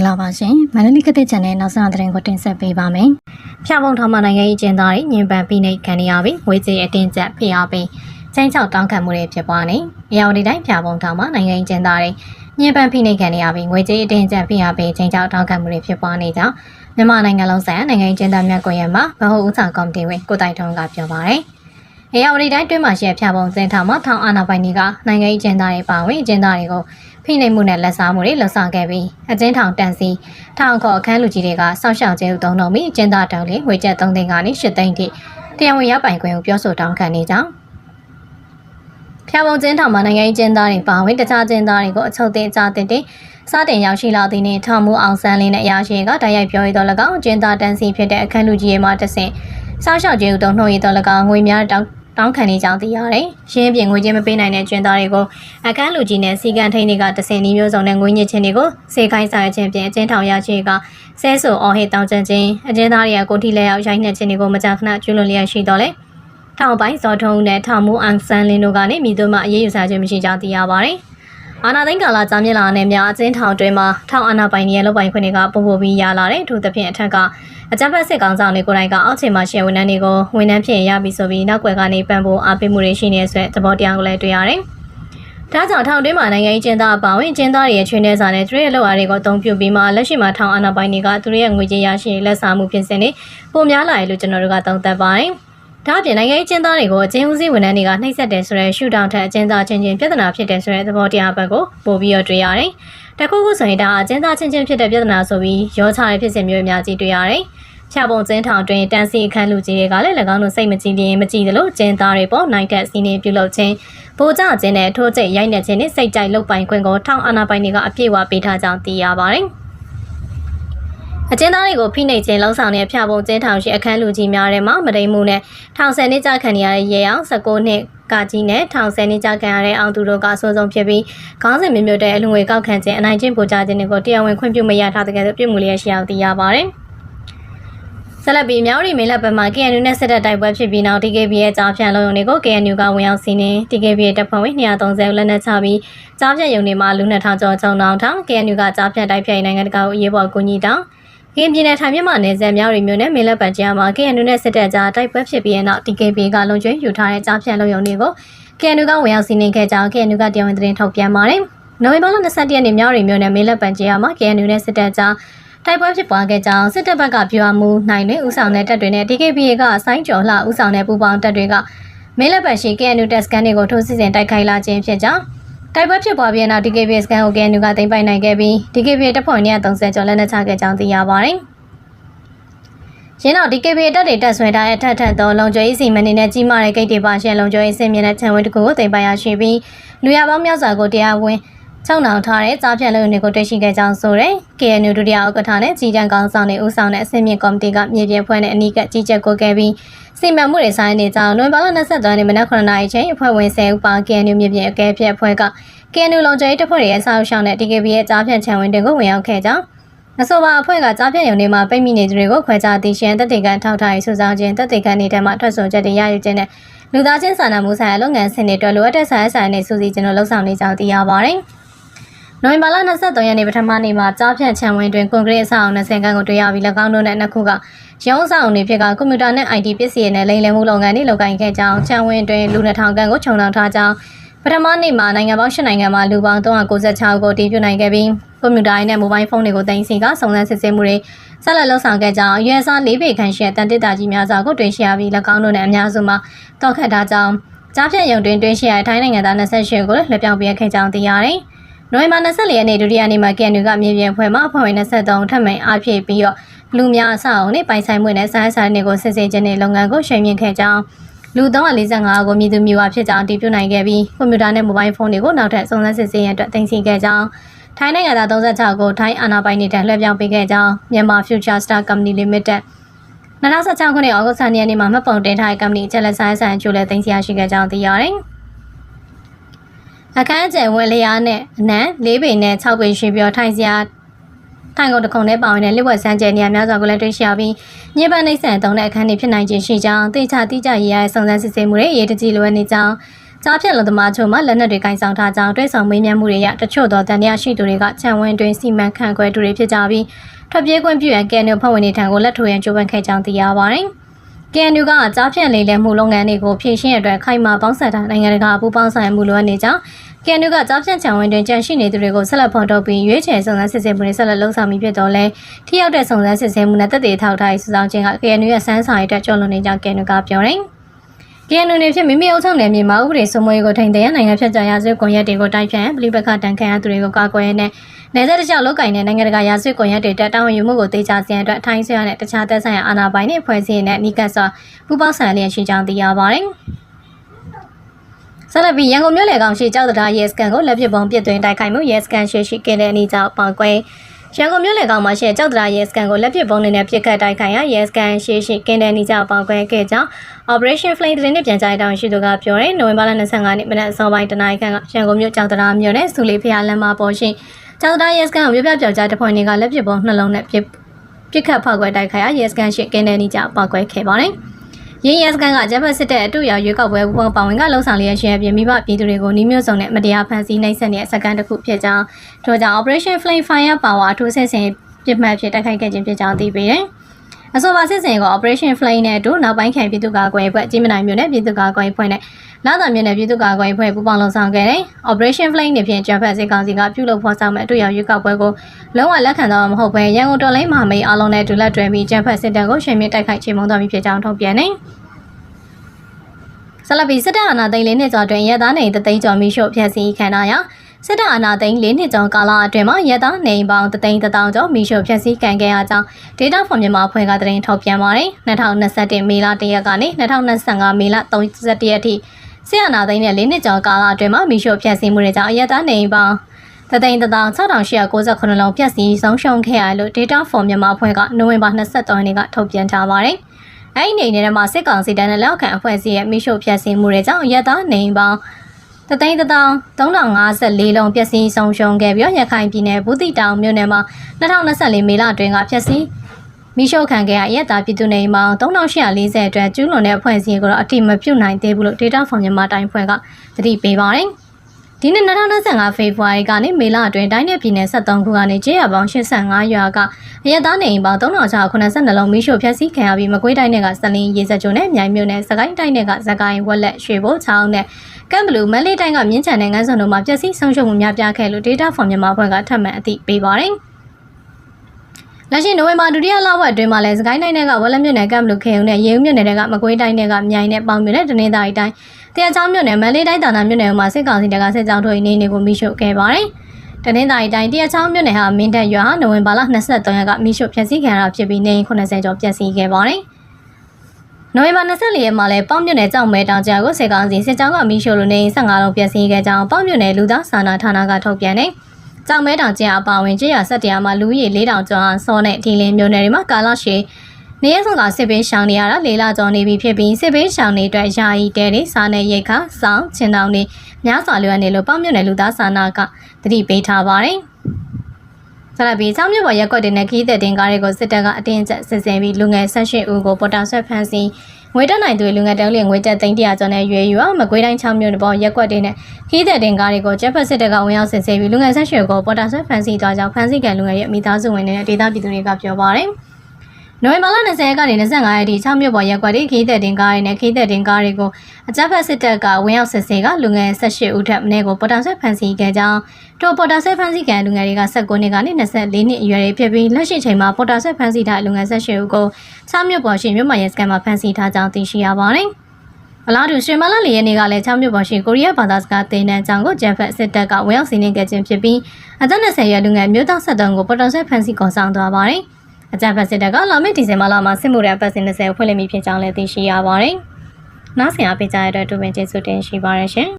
္ဂလာပါရှင်မန္တလေးကတဲ့ channel နောက်ဆုံးသတင်းကိုတင်ဆက်ပေးပါမယ်။ဖြာပုံထောင်မနိုင်ငံရေးကျင်းသားတွေညင်ပန်ပြီးနေခံရပြီးဝေကြေးအတင်းကျပ်ဖိအားပေးချင်းချောက်တောင်းခံမှုတွေဖြစ်ပွားနေ။အရာဒီတိုင်းဖြာပုံထောင်မနိုင်ငံရေးကျင်းသားတွေညင်ပန်ဖိနေခံရပြီးငွေကြေးအတင်းကျပ်ဖိအားပေးချင်းချောက်တောင်းခံမှုတွေဖြစ်ပွားနေကြောင်းမြန်မာနိုင်ငံလုံးဆိုင်ရာနိုင်ငံရေးကျင်းသားများကွန်ရက်မှာဗဟိုဦးဆောင်ကော်မတီဝင်ကိုတိုင်ထွန်းကပြောပါရယ်။အရာဒီတိုင်းတွင်းမှာရှိတဲ့ဖြာပုံစင်ထောင်မှာထောင်အာဏာပိုင်တွေကနိုင်ငံရေးကျင်းသားတွေပါဝင်ကျင်းသားတွေကို ဖိနှိပ်မှုနဲ့လက်စားမှုတွေလှုပ်ဆောင်ခဲ့ပြီးအကျဉ်းထောင်တန်းစီထောင်ခေါ်အခန်းလူကြီးတွေကစောင့်ရှောက်ခြင်းဥသုံးတော်မီကျင်းသားတောင်လေးငွေကျပ်3သိန်းကနေ8သိန်းထိတရားဝင်ရပိုင်ခွင့်ကိုပြောဆိုတောင်းခံနေကြောင်းဖျာပုံကျင်းထောင်မှာနိုင်ငံရေးကျင်းသားတွေပါဝင်တခြားကျင်းသားတွေကိုအချုပ်တင်ကြားတင်တင်စတင်ရောက်ရှိလာသည့်နေ့ထောင်မှုအောင်ဆန်းလင်းနဲ့အရာရှိကတိုက်ရိုက်ပြောရတော့၎င်းကျင်းသားတန်းစီဖြစ်တဲ့အခန်းလူကြီးရဲ့မှတဆင့်စောင့်ရှောက်ခြင်းဥသုံးနှုတ်ရတော့၎င်းငွေများတောင်း တောင်းခံနေကြောင်းသိရတယ်။ရှင်းပြငွေချင်းမပေးနိုင်တဲ့ကျွန်းသားတွေကိုအခန်းလူကြီးနဲ့စီကံထိန်တွေကတစင်နီမျိုးစုံနဲ့ငွေညစ်ချင်းတွေကိုစေခိုင်းစားခြင်းဖြင့်အကျဉ်းထောင်ရရှိကဆဲဆူအော်ဟစ်တောင်းကျခြင်းအကျဉ်းသားတွေကကိုထိလဲရောက်ရိုက်နှက်ခြင်းတွေကိုမကြာခဏကျူးလွန်လျက်ရှိတော့လေ။ထောင်ပိုင်းစောထုံးနဲ့ထောင်မူအန်ဆန်လင်းတို့ကနေမိတို့မှအရေးယူစားခြင်းမရှိကြောင်းသိရပါတယ်။ အာနာသိန်းကာလာကြာမြင့်လာတဲ့များအကျဉ်းထောင်တွင်မှာထောင်အာနာပိုင်ရဲ့လုပ်ပိုင်ခွင့်တွေကပုံပေါ်ပြီးရလာတဲ့ထို့သဖြင့်အထက်ကအကြမ်းဖက်စစ်ကောင်ဆောင်တွေကိုယ်တိုင်ကအောက်ခြေမှာရှယ်ဝန်ထမ်းတွေကိုဝန်ထမ်းဖြစ်ရပြီဆိုပြီးနောက်ွယ်ကနေပံ့ပိုးအားပေးမှုတွေရှိနေဆွဲသဘောတရားကိုလည်းတွေ့ရတယ်။ဒါကြောင့်ထောင်တွင်းမှာနိုင်ငံရေးကျင်းသားအပါဝင်ကျင်းသားတွေရဲ့ချွေးနှဲစာနဲ့သူတို့ရဲ့လောက်အားတွေကိုအသုံးပြုပြီးမှလက်ရှိမှာထောင်အာဏာပိုင်တွေကသူတို့ရဲ့ငွေကြေးရရှိလက်စားမှုဖြစ်စဉ်တွေပုံများလာတယ်လို့ကျွန်တော်တို့ကသုံးသပ်ပါတယ်။ ဒါအပြင်နိုင်ငံရေးကျင်းသားတွေကိုအကျဉ်းဦးစီးဝန်ထမ်းတွေကနှိပ်စက်တယ်ဆိုတဲ့ရှုထောင့်ထက်အကျဉ်းသားချင်းချင်းပြဿနာဖြစ်တယ်ဆိုတဲ့သဘောတရားဘက်ကိုပို့ပြီးတော့တွေ့ရတယ်။တခုခုဆိုရင်ဒါအကျဉ်းသားချင်းချင်းဖြစ်တဲ့ပြဿနာဆိုပြီးရောချတဲ့ဖြစ်စဉ်မျိုးအများကြီးတွေ့ရတယ်။ချပုံကျင်းထောင်တွင်တန်းစီအခန်းလူကြီးတွေကလည်း၎င်းတို့စိတ်မကြည်လျင်မကြည်သလိုကျင်းသားတွေပေါ်နိုင်တဲ့စီးနေပြုလုပ်ခြင်းဗိုလ်ကြခြင်းနဲ့ထိုးကျိတ်ရိုက်နှက်ခြင်းနဲ့စိတ်ကြိုက်လုပ်ပိုင်ခွင့်ကိုထောင်အာဏာပိုင်တွေကအပြည့်အဝပေးထားကြောင်းသိရပါတယ်။ အကျဉ်းသားတွေကိုဖိနှိပ်ခြင်းလှုံ့ဆော်တဲ့ဖျာပုံကျင်းထောင်ရှိအခန်းလူကြီးများထဲမှာမတိမ်မှုနဲ့ထောင်ဆယ်နှစ်ကြာခံရတဲ့ရေအောင်19နှစ်ကကြီးနဲ့ထောင်ဆယ်နှစ်ကြာခံရတဲ့အောင်သူတို့ကအဆိုးဆုံးဖြစ်ပြီးခေါင်းစဉ်မျိုးမျိုးတဲ့အလူငွေကောက်ခံခြင်းအနိုင်ကျင့်ပို့ကြခြင်းတွေကိုတရားဝင်ခွင့်ပြုမရထားတဲ့ကဲ့သို့ပြည်မှုလျက်ရှိအောင်သိရပါတယ်။ဆက်လက်ပြီးမြောက်ရီမင်းလက်ဘက်မှာ KNU နဲ့စစ်တပ်တိုက်ပွဲဖြစ်ပြီးနောက် TKB ရဲ့ကြားဖြန့်လုံုံတွေကို KNU ကဝင်ရောက်စီးနင်း TKB ရဲ့တပ်ဖွဲ့ဝင်230လက်နက်ချပြီးကြားဖြန့်ရုံတွေမှာလူ2000ကျော်ချုံတောင်ထောင် KNU ကကြားဖြန့်တိုက်ဖြတ်နိုင်ငံတကာကိုအရေးပေါ်ကူညီတောင်း ကင်းပြည်နယ်ထိုင်မြမနယ်စပ်မြောက်ရီမြို့နယ်မင်းလက်ပံကြားမှာ KNU နဲ့စစ်တပ်ကြားတိုက်ပွဲဖြစ်ပြီးတဲ့နောက် TKB ကလုံခြုံယူထားတဲ့ကြားဖြန့်လုံုံတွေကို KNU ကဝင်ရောက်စီးနင်းခဲ့ကြောင်း KNU ကတရားဝင်သတင်းထုတ်ပြန်ပါတယ်။နိုဝင်ဘာလ22ရက်နေ့မြောက်ရီမြို့နယ်မင်းလက်ပံကြားမှာ KNU နဲ့စစ်တပ်ကြားတိုက်ပွဲဖြစ်ပွားခဲ့ကြောင်းစစ်တပ်ဘက်ကပြောမှုနိုင်တွင်ဦးဆောင်တဲ့တပ်တွေနဲ့ DKBA ကဆိုင်းကျော်လှဦးဆောင်တဲ့ပူပေါင်းတပ်တွေကမင်းလက်ပတ်ရှိ KNU တပ်စကန်တွေကိုထိုးစစ်ဆင်တိုက်ခိုက်လာခြင်းဖြစ်ကြောင်း တိုက်ပွဲဖြစ်ပွားပြီးနောက် DKBA စကန်ကို KNU ကသိမ်းပိုက်နိုင်ခဲ့ပြီး DKBA တပ်ဖွဲ့130ကျော်လက်နက်ချခဲ့ကြောင်းသိရပါတယ်။ရင်းတော့ DKB တပ်တွေတက်ဆွဲထားတဲ့ထက်ထက်သောလုံခြုံရေးစီမံနေနဲ့ကြီးမားတဲ့ဂိတ်တွေပါရှယ်လုံခြုံရေးစင်မြင့်တဲ့ခြံဝင်းတစ်ခုကိုတင်ပိုင်ရရှိပြီးလူရပေါင်းများစွာကိုတရားဝင် ချုံနှောင်ထားတဲ့ကြားဖြတ်လုံတွေကိုတွေ့ရှိခဲ့ကြောင်းဆိုတဲ့ KNU ဒုတိယဥက္ကဋ္ဌနဲ့ကြီးကြံကောင်းဆောင်တွေဦးဆောင်တဲ့အစင်းမြင့်ကော်မတီကမြေပြင်ဖွဲ့နဲ့အနီးကပ်ကြီးကြပ်ကိုခဲ့ပြီးစီမံမှုတွေဆိုင်နေကြောင်းနိုဝင်ဘာလ23ရက်နေ့မနက်9:00နာရီချိန်အဖွဲ့ဝင်10ဦးပါ KNU မြေပြင်အကဲဖြတ်အဖွဲ့က KNU လုံခြုံရေးတပ်ဖွဲ့တွေရဲ့စာအုပ်ရှောင်းတဲ့ DKB ရဲ့ကြားဖြတ်ခြံဝင်တွေကိုဝင်ရောက်ခဲ့ကြောင်းအဆိုပါအဖွဲ့ကကြားပြတ်ရုံတွေမှာပိတ်မိနေသူတွေကိုခွဲခြားသိရှင်တက်တေကန်ထောက်ထားရေးစုဆောင်ခြင်းတက်တေကန်နေတဲ့မှာထွက်ဆိုချက်တွေရယူခြင်းနဲ့လူသားချင်းစာနာမှုဆိုင်ရာလုပ်ငန်းစဉ်တွေအတွက်လိုအပ်တဲ့ဆိုင်ရာဆိုင်တွေစူးစီးခြင်းတို့လှုပ်ဆောင်နေကြောင်းသိရပါတယ်။ နိုဝင်ဘာလ23ရက်နေ့ပထမနေ့မှာကြားဖြတ်ချံဝင်းတွင်ကွန်ကရစ်အဆောက်အုံ20ခန်းကိုတွေ့ရပြီး၎င်းတို့နဲ့နှစ်ခုကရုံးဆောင်တွေဖြစ်ကကွန်ပျူတာနဲ့ IT ပစ္စည်းနဲ့လိမ်လည်မှုလုပ်ငန်းတွေလုပ်ကိုင်ခဲ့ကြောင်းချံဝင်းတွင်လူ2000ခန်းကိုခြုံနှောင်ထားကြောင်းပထမနေ့မှာနိုင်ငံပေါင်း၈နိုင်ငံမှာလူပေါင်း396ကိုတည်ပြုနိုင်ခဲ့ပြီးကွန်ပျူတာနဲ့မိုဘိုင်းဖုန်းတွေကိုတင်စီကစုံစမ်းစစ်ဆေးမှုတွေဆက်လက်လှုပ်ဆောင်ခဲ့ကြောင်းရွေးစား၄ပေခန့်ရှိတဲ့တန်တစ်တာကြီးများစွာကိုတွင်ရှိရပြီး၎င်းတို့နဲ့အများစုမှာတောက်ခတ်ထားကြောင်းကြားဖြတ်ရုံတွင်တွင်ရှိရတဲ့ထိုင်းနိုင်ငံသား28ကိုလက်ပြောင်းပေးခဲ့ကြောင်းသိရတယ်။ နိုဝင်ဘာ24ရက်နေ့ဒုတိယနေ့မှာ KNU ကမြေပြင်ဖွဲ့မှအဖွဲ့ဝင်23ထပ်မံအားဖြည့်ပြီးတော့လူများအဆောက်အုံနဲ့ပိုင်ဆိုင်မှုနဲ့ဆိုင်ဆိုင်တွေကိုစစ်ဆေးခြင်းနဲ့လုပ်ငန်းကိုရှင်းပြခဲ့ကြောင်းလူ345ကိုမြည်သူမြူဝါဖြစ်ကြောင်းတည်ပြုနိုင်ခဲ့ပြီးကွန်ပျူတာနဲ့မိုဘိုင်းဖုန်းတွေကိုနောက်ထပ်စုံစမ်းစစ်ဆေးရန်အတွက်တင်စီခဲ့ကြောင်းထိုင်းနိုင်ငံသား36ကိုထိုင်းအာဏာပိုင်တွေထံလွှဲပြောင်းပေးခဲ့ကြောင်းမြန်မာ Future Star Company Limited 2016ခုနှစ်ဩဂုတ်လ2ရက်နေ့မှာမှတ်ပုံတင်ထားတဲ့ company ချက်လက်ဆိုင်ဆိုင်အကျိုးလဲတင်စီရရှိခဲ့ကြောင်းသိရတယ်။ အခန်းကျယ်ဝင်လျားနဲ့အနံ၄ပေနဲ့၆ပေရှိပြီးထိုင်စရာထိုင်ကုန်တစ်ခုနဲ့ပါဝင်တဲ့လက်ဝက်စမ်းကျယ်နေရာများစွာကိုလည်းတွေ့ရှိရပြီးညပန်းနှိမ့်ဆန်သုံးတဲ့အခန်းတွေဖြစ်နိုင်ခြင်းရှိကြောင်းသိချတိကျရေးရတဲ့စုံစမ်းစစ်ဆေးမှုတွေအရေးတကြီးလိုအပ်နေကြောင်းကြားဖြတ်လုံသမားချုပ်မှလက်နက်တွေကင်ဆောင်ထားကြောင်းတွဲဆောင်မေးမြန်းမှုတွေရတချို့သောတန်တရားရှိသူတွေကခြံဝင်းတွင်စီမံခန့်ခွဲသူတွေဖြစ်ကြပြီးထွက်ပြေးခွင့်ပြုရန်ကဲနူဖွဲ့ဝင်တွေထံကိုလက်ထိုးရန်ကြိုးပမ်းခဲ့ကြောင်းသိရပါတယ်။ KNU ကကြားဖြတ်လေလည်မှုလုပ်ငန်းတွေကိုဖြည့်ရှင်းရတဲ့ခိုင်မာပေါင်းစပ်ထားနိုင်ငံတကာပူးပေါင်းဆောင်ရွက်မှုလိုအပ်နေကြောင်း KNU ကကြားဖြတ်ချံဝင်တွင်ကြန့်ရှိနေသူတွေကိုဆက်လက်ဖော်ထုတ်ပြီးရွေးချယ်စုံစမ်းစစ်ဆေးမှုတွေဆက်လက်လုပ်ဆောင်ပြီးဖြစ်တော့လဲထိရောက်တဲ့စုံစမ်းစစ်ဆေးမှုနဲ့တက်သေးထောက်ထားရေးစုဆောင်ခြင်းက KNU ရဲ့စမ်းစာရေးအတွက်ကြော်လွန်နေကြောင်း KNU ကပြောတယ်။ KNU နေဖြင့်မိမိအုပ်ချုပ်နယ်မြေမှာဥပဒေစိုးမိုးရေးကိုထိန်းသိမ်းရနိုင်ငံဖြတ်ကျော်ရာဇဝတ်ကွန်ရက်တွေကိုတိုက်ဖြတ်ရန်ပြည်ပခတန်ခမ်းရသူတွေကိုကာကွယ်ရတဲ့ နယ်စပ်တခြားလောက်ကင်တဲ့နိုင်ငံတကာရာဇဝတ်ကွန်ရက်တွေတက်တောင်းယူမှုကိုတေချာစီရင်အတွက်ထိုင်းဆွေရတဲ့တခြားသက်ဆိုင်ရာအာဏာပိုင်တွေဖွဲ့စည်းနေတဲ့နိကတ်စွာပူးပေါင်းဆောင်ရွက်လျက်ရှိကြောင်းသိရပါတယ်။ဆက်လက်ပြီးရန်ကုန်မြို့လေကောင်ရှိကြောက်တရားရဲစကန်ကိုလက်ပစ်ပုံပစ်သွင်းတိုက်ခိုက်မှုရဲစကန်ရှိရှိကင်းတဲ့အနီးကြောင့်ပောက်ကွဲရန်ကုန်မြို့လေကောင်မှာရှိကြောက်တရားရဲစကန်ကိုလက်ပစ်ပုံနဲ့ပြစ်ခတ်တိုက်ခိုက်ရာရဲစကန်ရှိရှိကင်းတဲ့အနီးကြောင့်ပောက်ကွဲခဲ့ကြောင်း Operation Flame သတင်းနဲ့ပြန်ကြားတောင်းရှိသူကပြောတယ်နိုဝင်ဘာလ25ရက်နေ့မနက်အစောပိုင်းတနင်္ဂနွေခန့်ကရန်ကုန်မြို့ကြောက်တရားမြို့နယ်စူလီဖျားလမ်းမှာပေါ်ရှိ ကြောက်တရားရဲစကန်ကိုမြို့ပြပြောက်ကြားတဖွင့်တွေကလက်ပစ်ပုံနှလုံးနဲ့ပြစ်ပြစ်ခတ်ဖောက်ခွဲတိုက်ခိုက်ရာရဲစကန်ရှိကင်းတဲ့အနီးကြောင့်ပောက်ကွဲခဲ့ပါတယ်။ရင်းရဲစကန်ကဂျပန်စစ်တပ်အတူရောက်ရွေးကောက်ပွဲပူပေါင်းပါဝင်ကလှုံ့ဆော်လျက်ရှိတဲ့ပြည်မိဘပြည်သူတွေကိုနှီးမျိုးစုံနဲ့မတရားဖန်ဆီးနှိပ်စက်နေတဲ့စကန်တစ်ခုဖြစ်ကြောင်းထို့ကြောင့် Operation Flame Fire Power အထူးစစ်ဆင်ပြစ်မှတ်ဖြစ်တိုက်ခိုက်ခဲ့ခြင်းဖြစ်ကြောင်းသိပေးတယ်။ အဆိုပါစစ်စင်ကို Operation Flame နဲ့အတူနောက်ပိုင်းခံပြည်သူ့ကာကွယ်ရေးအဖွဲ့ကြီးမနိုင်မျိုးနဲ့ပြည်သူ့ကာကွယ်ရေးအဖွဲ့နဲ့လာသာမြို့နယ်ပြည်သူ့ကာကွယ်ရေးအဖွဲ့ပူးပေါင်းလုံဆောင်ခဲ့တယ်။ Operation Flame နဲ့ဖြင့်ဂျပန်စစ်ကောင်စီကပြုလုပ်ဖော်ဆောင်မဲ့အတူရောက်ရွေးကောက်ပွဲကိုလုံးဝလက်ခံတော့မှာမဟုတ်ဘဲရန်ကုန်တော်လိုင်းမဟာမိတ်အားလုံးနဲ့ဒူလက်တွဲပြီးဂျပန်စစ်တပ်ကိုရှင်မြင့်တိုက်ခိုက်ချေမှုန်းသွားပြီးဖြစ်ကြောင်းထုတ်ပြန်တယ်။ဆလပီစစ်တပ်အာဏာသိမ်းလေးနှစ်ကျော်အတွင်းရဲသားနေတသိန်းကျော်မိရှုဖျက်ဆီးခံရရာ စစ်တပ်အာဏာသိမ်းလေးနှစ်ကျော်ကာလအတွင်းမှာရဲသားနေပေါင်းတသိန်းတထောင်ကျော်မိရှုဖျက်ဆီးခံခဲ့ရကြောင်း Data for မြန်မာဖွဲ့ကသတင်းထုတ်ပြန်ပါတယ်2021မေလ1ရက်ကနေ2025မေလ31ရက်ထိစစ်အာဏာသိမ်းတဲ့လေးနှစ်ကျော်ကာလအတွင်းမှာမိရှုဖျက်ဆီးမှုတွေကြောင့်ရဲသားနေပေါင်းတသိန်းတထောင်6898လုံးပြည့်စည်ဆုံးရှုံးခဲ့ရလို့ Data for မြန်မာဖွဲ့ကနိုဝင်ဘာ23ရက်နေ့ကထုတ်ပြန်ထားပါတယ်။အဲ့ဒီနေနဲ့မှာစစ်ကောင်စီတန်းနဲ့လက်ခံအဖွဲ့အစည်းရဲ့မိရှုဖြတ်စည်းမှုတွေကြောင့်ရက်သားနေပေါင်း တသိန်းတထောင်3054လုံးပျက်စီးဆုံးရှုံးခဲ့ပြီးရခိုင်ပြည်နယ်ဘူးတိတောင်မြို့နယ်မှာ2024မေလအတွင်းကပျက်စီးမိရှုခံခဲ့ရရက်သားပြည်သူနေပေါင်း3840အတွက်ကျူးလွန်တဲ့အဖွဲ့အစည်းကိုတော့အတိမပြုတ်နိုင်သေးဘူးလို့ Data for မြန်မာတိုင်းဖွဲ့ကသတိပေးပါတယ်။ ဒီနှစ်2025ဖေဖော်ဝါရီကနေမေလအတွင်းတိုင်းနယ်ပြည်နယ်73ခုကနေကျေးရွာပေါင်း85ရွာကအရက်သားနေအိမ်ပေါင်း3682လုံးမိရှို့ဖျက်ဆီးခံရပြီးမကွေးတိုင်းနယ်ကစလင်းရေစက်ကျုံနဲ့မြိုင်မြို့နယ်စကိုင်းတိုင်းနယ်ကစကိုင်းဝက်လက်ရွှေဘိုးချောင်းနဲ့ကမ်ဘလူးမန်လေးတိုင်းကမြင်းချန်နဲ့ငန်းစုံတို့မှာပျက်စီးဆုံးရှုံးမှုများပြားခဲ့လို့ Data for မြန်မာဖွဲ့ကထပ်မံအသိပေးပါတယ်။လက်ရှိနိုဝင်ဘာဒုတိယလဝက်အတွင်းမှာလည်းစကိုင်းတိုင်းကဝက်လက်မြို့နယ်ကမ်ဘလူးခေုံနဲ့ရေဦးမြို့နယ်ကမကွေးတိုင်းကမြိုင်နဲ့ပေါင်မြို့နယ်တနင်္သာရီတိုင်း တရားချောင်းမြို့နယ်မန္တလေးတိုင်းတာနာမြို့နယ်မှာစစ်ကောင်စီတပ်ကစစ်ကြောင်းထိုးနေနေကိုမိရှုခဲ့ပါတယ်။တနင်္သာရီတိုင်းတရားချောင်းမြို့နယ်ဟာမင်းတပ်ရွာနိုဝင်ဘာလ23ရက်ကမိရှုဖျက်ဆီးခံရဖြစ်ပြီးနေ80ကျော်ပျက်စီးခဲ့ပါတယ်။နိုဝင်ဘာ24ရက်မှာလည်းပေါ့မြို့နယ်ကြောက်မဲတောင်ကြားကိုစစ်ကောင်စီစစ်ကြောင်းကမိရှုလို့နေ15လုံးပျက်စီးခဲ့ကြောင်းပေါ့မြို့နယ်လူသားစာနာဌာနကထုတ်ပြန်တယ်။ကြောက်မဲတောင်ကြားအပါဝင်ကြေးရဆက်တရားမှာလူကြီး4000ကျော်အောင်စောနဲ့ဒီလင်းမြို့နယ်တွေမှာကာလရှည် နေရဆုံးကစစ်ပေးရှောင်နေရတာလေးလကျော်နေပြီဖြစ်ပြီးစစ်ပေးရှောင်နေအတွက်ယာယီတဲတွေစားနေရိတ်ခါစောင်းချင်းတောင်တွေများစွာလွှမ်းနေလို့ပေါ့မြုံနယ်လူသားစာနာကတတိပေးထားပါတယ်။ဆက်လက်ပြီးချောင်းမြပေါ်ရက်ွက်တင်တဲ့ခီးတဲ့တင်ကားတွေကိုစစ်တပ်ကအတင်းကျပ်စစ်ဆင်ပြီးလူငယ်၁၈ဦးကိုပေါ်တာဆွဲဖမ်းဆီးငွေတက်နိုင်သူလူငယ်တောင်းလျင်ငွေတက်သိန်း100ကျော်နဲ့ရွေးယူအောင်မကွေးတိုင်းချောင်းမြို့ပေါ်ရက်ွက်တင်တဲ့ခီးတဲ့တင်ကားတွေကိုကျက်ဖက်စစ်တပ်ကဝင်ရောက်စစ်ဆေးပြီးလူငယ်၁၈ဦးကိုပေါ်တာဆွဲဖမ်းဆီးသွားကြောင်းဖမ်းဆီးခံလူငယ်ရဲ့မိသားစုဝင်တွေနဲ့ဒေသပြည်သူတွေကပြောပါတယ်။ နိုဝင်ဘာလ20ရက်ကနေ25ရက်ထိ6မြို့ပေါ်ရက်ကွက်တွေခီးသက်တင်ကားတွေနဲ့ခီးသက်တင်ကားတွေကိုအကြမ်းဖက်စစ်တပ်ကဝင်ရောက်စစ်ဆေးကလူငယ်18ဦးထက်မနည်းကိုပေါ်တာဆွဲဖမ်းဆီးခဲ့ကြောင်းထိုပေါ်တာဆွဲဖမ်းဆီးခံလူငယ်တွေက19နှစ်ကနေ24နှစ်အရွယ်တွေဖြစ်ပြီးလက်ရှိချိန်မှာပေါ်တာဆွဲဖမ်းဆီးထားလူငယ်18ဦးကို6မြို့ပေါ်ရှိမြို့မရဲစခန်းမှာဖမ်းဆီးထားကြောင်းသိရှိရပါတယ်။အလားတူရွှေမလလေးရနေကလည်း6မြို့ပေါ်ရှိကိုရီးယားဘာသာစကားသင်တန်းကျောင်းကိုဂျမ်ဖက်စစ်တပ်ကဝင်ရောက်စီးနင်းခဲ့ခြင်းဖြစ်ပြီးအသက်20ရွယ်လူငယ်မျိုးသား73ကိုပေါ်တာဆွဲဖမ်းဆီးခေါ်ဆောင်သွားပါတယ်။ အကြံဖက်စစ်တပ်ကလာမယ့်ဒီဇင်ဘာလမှာစစ်မှုရန်ပတ်စဉ်20ဖွင့်လှစ်မိဖြစ်ကြောင်းလည်းသိရှိရပါတယ်။နောက်ဆင်အားပေးကြတဲ့အတွက်တူပင်ကျေးဇူးတင်ရှိပါရရှင်။